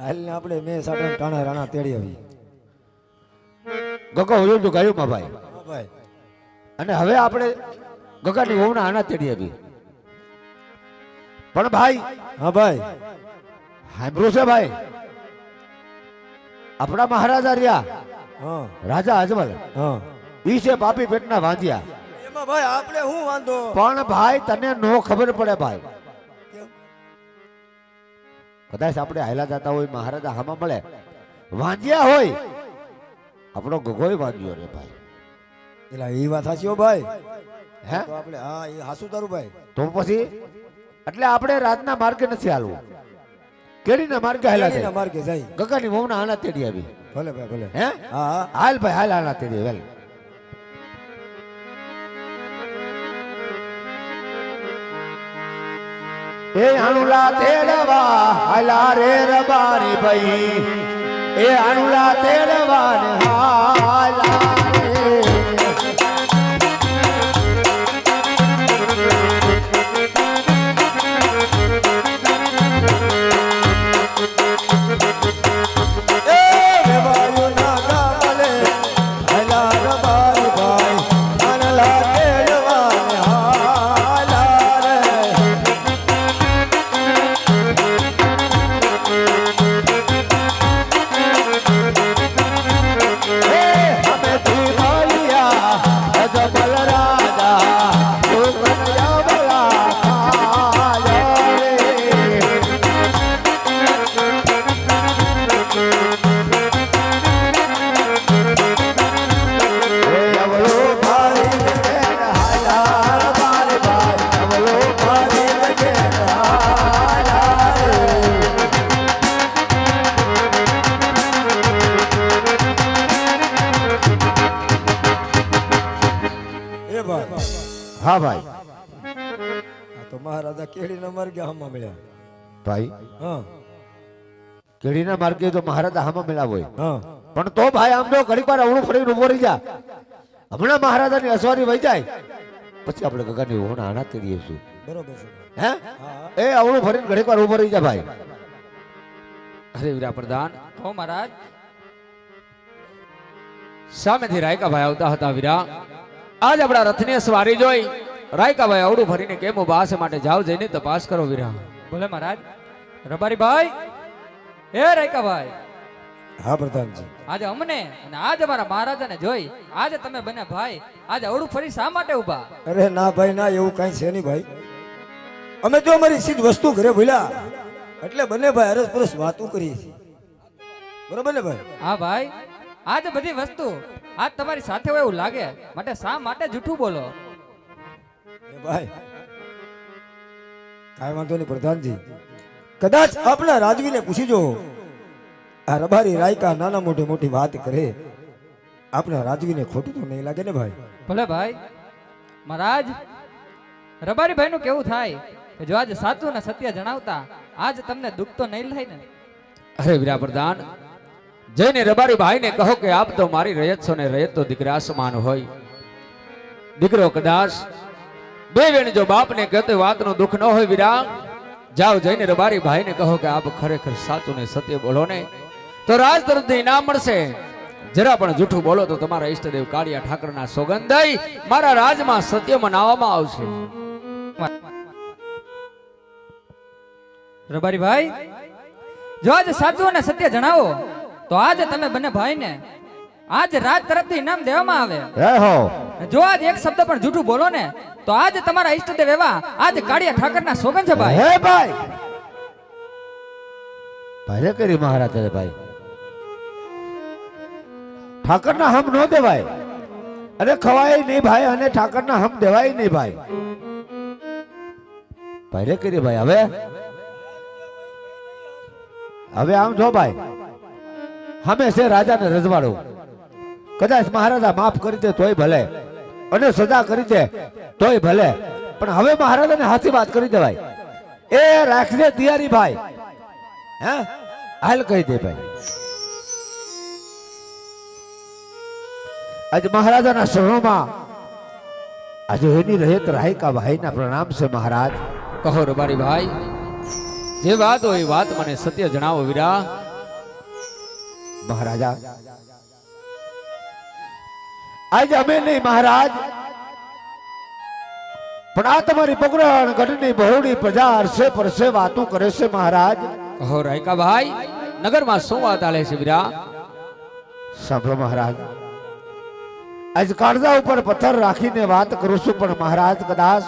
હાલને આપણે મેં સાડા ટાણા રાણા તેડી આવી. ગગા હોયું તો ગયું માં ભાઈ. ભાઈ. અને હવે આપણે ગગાની વહુના આના તેડી આવી. પણ ભાઈ હા ભાઈ. સાંભળ્યું છે ભાઈ? આપણા મહારાજા રહ્યા. હા. રાજા અજમલ. હા. ઈ છે પાપી પેટના વાંધ્યા. એમાં ભાઈ આપણે શું વાંધો? પણ ભાઈ તને નો ખબર પડે ભાઈ? કદાચ આપણે હાયલા જતા હોય મહારાજા હામાં મળે. વાંજ્યા હોય. આપણો ગગોય વાંજ્યો રે ભાઈ. એટલે એ વાત સાચી ભાઈ. હે? આપણે હા એ હાસુ તારું ભાઈ. તો પછી એટલે આપણે રાતના માર્ગે નથી હાલવું. કેડીના માર્ગે હાલ્યા કેડીના માર્ગે જાય. ગગાની વહુના આના તેડી આવી. ભલે ભાઈ ભલે. હે? હા હા. હાલ ભાઈ હાલ આના તેડી વેલ એ અણુલા તેડવા હલા રે રબારી ભાઈ. એ અણુલા તેડવા હાલા કેડીના માર્ગે હામાં મળ્યા. ભાઈ? હા. કેડીના માર્ગે તો મહારાજ હામાં મળ્યા હોય. હા. પણ તો ભાઈ આમ તો ઘડીક વાર અવળું ફરીને ઊભો રહી જા. હમણાં મહારાજાની અસવારી વહી જાય. પછી આપણે ગગાની ઓણ આના કરીએ છું બરોબર છે. હે? એ અવળું ફરીને ઘડીક વાર ઊભો રહી જા ભાઈ. અરે વીરા પ્રધાન હો મહારાજ. સામેથી રાયકાભાઈ આવતા હતા વીરા. આજ આપણા રથની સવારી જોઈ. રાયકાભાઈ અવડું ભરીને કેમ ઊભા છે માટે જાવ જઈને તપાસ કરો વિરા ભલે મહારાજ રબારી ભાઈ હે રાયકાભાઈ. હા પ્રધાનજી. આજે અમને અને આજ અમારા મહારાજાને જોઈ આજે તમે બને ભાઈ આજે અવળું ફરી શા માટે ઊભા? અરે ના ભાઈ ના એવું કઈ છે નહીં ભાઈ. અમે જો અમારી સીધ વસ્તુ ઘરે ભૂલ્યા એટલે બને ભાઈ અરસ પરસ વાતું કરી. બરોબર ને ભાઈ? હા ભાઈ આજે બધી વસ્તુ આજ તમારી સાથે હોય એવું લાગે માટે શા માટે જૂઠું બોલો? એ ભાઈ. કાંઈ વાંધો નહીં પ્રધાનજી. કદાચ આપણા રાજવીને પૂછી જો. આ રબારી રાયકા નાના મોટી મોટી વાત કરે. આપણા રાજવીને ખોટું તો નહીં લાગે ને ભાઈ? ભલે ભાઈ. મહારાજ રબારી ભાઈ નું કેવું થાય કે જો આજ સાચું ને સત્ય જણાવતા આજ તમને દુઃખ તો નહીં થાય ને? અરે વીરા પ્રધાન જઈને રબારી ભાઈને કહો કે આપ તો મારી રયત છો ને રયત તો દીકરા સમાન હોય. દીકરો કદાચ બે જો બાપને કહેતો વાતનું દુઃખ ન હોય વીરા જાઓ જઈને રબારી ભાઈને કહો કે આપ ખરેખર સાચું ને સત્ય બોલો ને. તો રાજ ઇનામ મળશે. જરા પણ જૂઠું બોલો તો તમારા ઈષ્ટદેવ કાળિયા ઠાકરના સોગંદ દઈ મારા રાજમાં સત્ય મનાવવામાં આવશે. રબારી ભાઈ, જો આજે સાચું અને સત્ય જણાવો, તો આજે તમે બંને ભાઈને આજ રાજ તરફથી ઇનામ દેવામાં આવે. હે હો. જો આજ એક શબ્દ પણ જૂઠું બોલો ને તો આજ તમારા ઈષ્ટદેવ એવા આજ કાળિયા ઠાકરના સોગન છે ભાઈ હે ભાઈ. ભાઈ કરી મહારાજા ભાઈ. ઠાકરના હમ નો દેવાય. અરે ખવાય નહીં ભાઈ અને ઠાકરના હમ દેવાય નહીં ભાઈ. ભાઈ કરી ભાઈ હવે? હવે આમ જો ભાઈ. હમે છે રાજાને રજવાડું. કદાચ મહારાજા માફ કરી દે તોય ભલે. અને સજા કરી દે તોય ભલે. પણ હવે મહારાજાને હાથી વાત કરી દેવાય. એ રાખજે તૈયારી ભાઈ. હે? હાલ કહી દે ભાઈ. આજે મહારાજાના શરણોમાં આજે એની રહેત રાયકા ભાઈના પ્રણામ છે મહારાજ. કહો રબારી ભાઈ જે વાત હોય વાત મને સત્ય જણાવો વીરા. મહારાજા આજે અમે નહીં મહારાજ. પણ આ તમારી પકડણ ગઢની બહોળી પ્રજા અરસે પરસે વાતું કરે છે મહારાજ. કહો રાયકા ભાઈ નગરમાં શું વાત આલે છે વીરા? સાંભળો મહારાજ. આજ કાળજા ઉપર પથ્થર રાખીને વાત કરું છું પણ મહારાજ કદાચ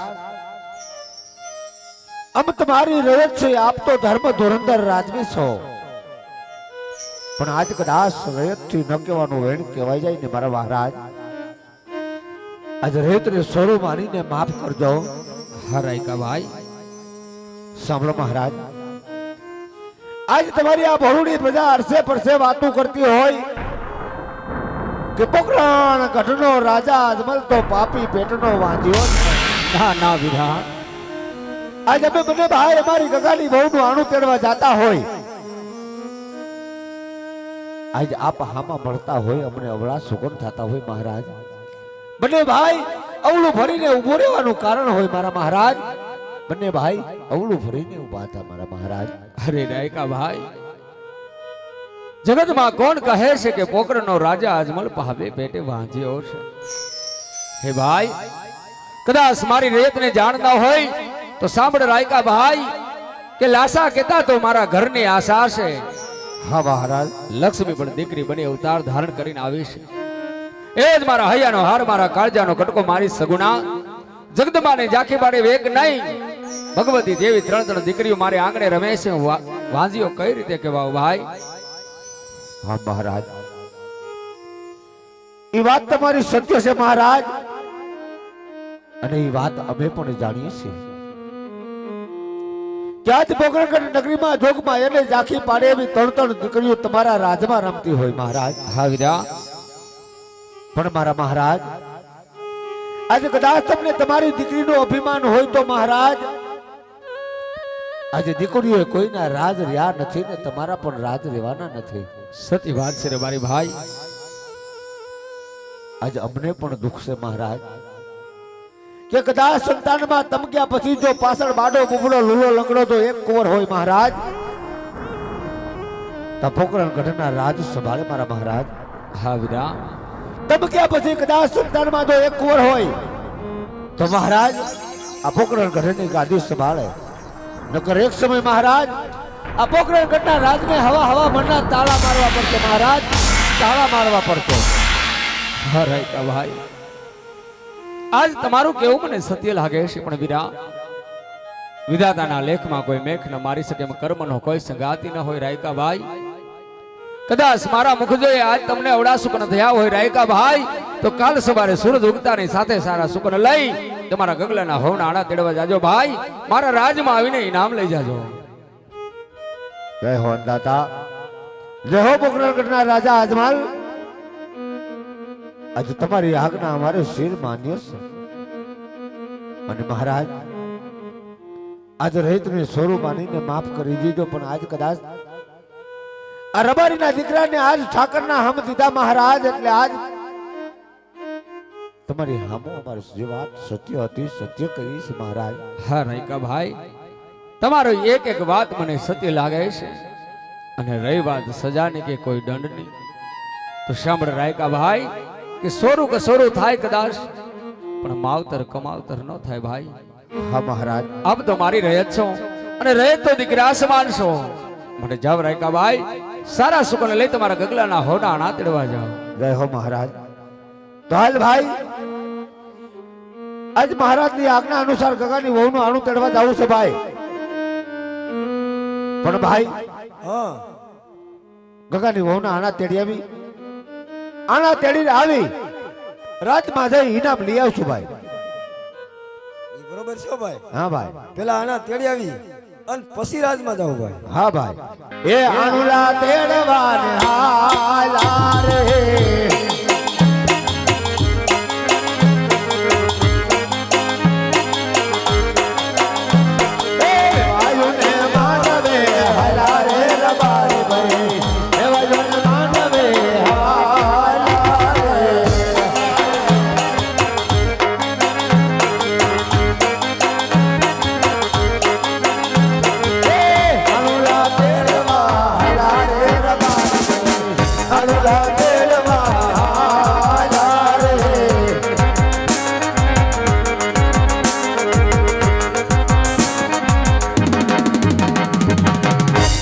આમ તમારી રયત છે આપ તો ધર્મ ધુરંધર રાજવી છો. પણ આજ કદાચ રયતથી ન કહેવાનું વેણ કહેવાય જાય ને મારા મહારાજ. આજ રયત સોરો માનીને માફ કરજો. હરાય કા ભાઈ. સાંભળો મહારાજ. આજ તમારી આ બહુડી પ્રજા અરસે પરસે વાતો કરતી હોય કે પોકરણ ગઢનો રાજા અજમલ તો પાપી પેટનો વાંધ્યો ના ના વિધા. આજ અમે બંને ભાઈ અમારી ગગાની બહુનું આણું તેડવા જાતા હોય. આજ આપ હામાં મળતા હોય અમને અવળા સુગમ થતા હોય મહારાજ. બંને ભાઈ અવળું ભરીને ઊભો રહેવાનું કારણ હોય મારા મહારાજ. બંને ભાઈ અવળું ભરીને ઊભા હતા મારા મહારાજ. અરે રાયકા ભાઈ. જગતમાં કોણ કહે છે કે પોકરનો રાજા અજમલ ભાવે પેટે વાંચ્યો છે? હે ભાઈ કદાચ મારી રેતને જાણતા હોય તો સાંભળ રાયકા ભાઈ કે લાસા કેતા તો મારા ઘરની આશા છે. હા મહારાજ લક્ષ્મી પણ દીકરી બની અવતાર ધારણ કરીને આવી છે. એ જ મારા હૈયાનો હાર, મારા કાળજાનો કટકો મારી સગુણા. જગદમાને જાખી પાડે વેગ નહીં. ભગવતી જેવી ત્રણ ત્રણ દીકરીઓ મારે આંગણે રમે છે. વાંજીઓ કઈ રીતે કહેવાવ ભાઈ? હા, મહારાજ. એ વાત તમારી સત્ય છે, મહારાજ. અને એ વાત અમે પણ જાણીએ છીએ. કે આજ પોકરણગઢ નગરીમાં જોગમાં એને જાખી પાડે એવી ત્રણ ત્રણ દીકરીઓ તમારા રાજમાં રમતી હોય, મહારાજ. હા વીરા પણ મારા મહારાજ આજે કદાચ તમને તમારી દીકરીનું અભિમાન હોય તો મહારાજ આજે દીકરીઓ કોઈના રાજ રહ્યા નથી ને તમારા પણ રાજ રહેવાના નથી. સતી વાત છે રે મારી ભાઈ. આજે અમને પણ દુઃખ છે મહારાજ કે કદાચ સંતાનમાં તમક્યા પછી જો પાછળ બાડો બુબડો લૂલો લંગડો તો એક કુંવર હોય મહારાજ. તપોકરણ ગઢના રાજ સંભાળે મારા મહારાજ. હા વીરા તમક્યા પછી કદાચ સંતાનમાં જો એક કુંવર હોય, તો મહારાજ આ પોકરણ ગઢની ગાદી સંભાળે. નકર એક સમય મહારાજ, આ પોકરણ ગઢના રાજને હવા હવા મનના તાળા મારવા પડશે મહારાજ, તાળા મારવા પડશે. હા રાયકા ભાઈ. આજ તમારું કેવું મને સત્ય લાગે છે, પણ વિરા, વિધાતાના લેખમાં કોઈ મેખ ન મારી શકે, એમ કર્મનો કોઈ સંગાતી ન હોય રાયકા ભાઈ. કદાચ મારા મુખ જોઈએ આજ તમને અવડા સુકન થયા હોય રાયકા ભાઈ, તો કાલ સવારે સૂરજ ઉગતાની સાથે સારા સુકન લઈ તમારા ગગલાના હોવના આડા તેડવા જાજો ભાઈ, મારા રાજમાં આવીને ઇનામ લઈ જાજો. જય હો દાતા જય હો પોકરણગઢના રાજા અજમાલ આજે તમારી આજ્ઞા અમારે શિર માન્યો છે. અને મહારાજ, આજ રહિતને સ્વરૂપ માનીને માફ કરી દીધો, પણ આજ કદાચ આ રબારીના દીકરાને આજ ઠાકરના હમ દીધા મહારાજ એટલે આજ તમારી હામો અમારી જે વાત સત્ય હતી સત્ય કરી છે મહારાજ. હા રૈકા ભાઈ તમારો એક એક વાત મને સત્ય લાગે છે. અને રહી વાત સજાની કે કોઈ દંડની. તો સાંભળ રાયકા ભાઈ કે સોરું કે સોરું થાય કદાચ પણ માવતર કમાવતર ન થાય ભાઈ. હા મહારાજ. આપ તો મારી રહેત છો અને રહે તો દીકરા સમાન છો. મને જાવ રાયકા ભાઈ સારા સુખને લઈ તમારા ગગલાના હોડા નાતડવા જાઓ. જય હો મહારાજ. તો હાલ ભાઈ આજ મહારાજની આજ્ઞા અનુસાર ગગાની વહુનું આણું તેડવા જવું છે ભાઈ. પણ ભાઈ હા. ગગાની વહુના આણા તેડી આવી. આણા તેડીને આવી. રાજમાં જઈ ઇનામ લઈ આવશું ભાઈ. બરોબર છે ભાઈ. હા ભાઈ. પેલા આના તેડી આવી. અને પછી રાજમાં જાવ ભાઈ. હા ભાઈ. એ આણુલા તેડવાને હાલા રે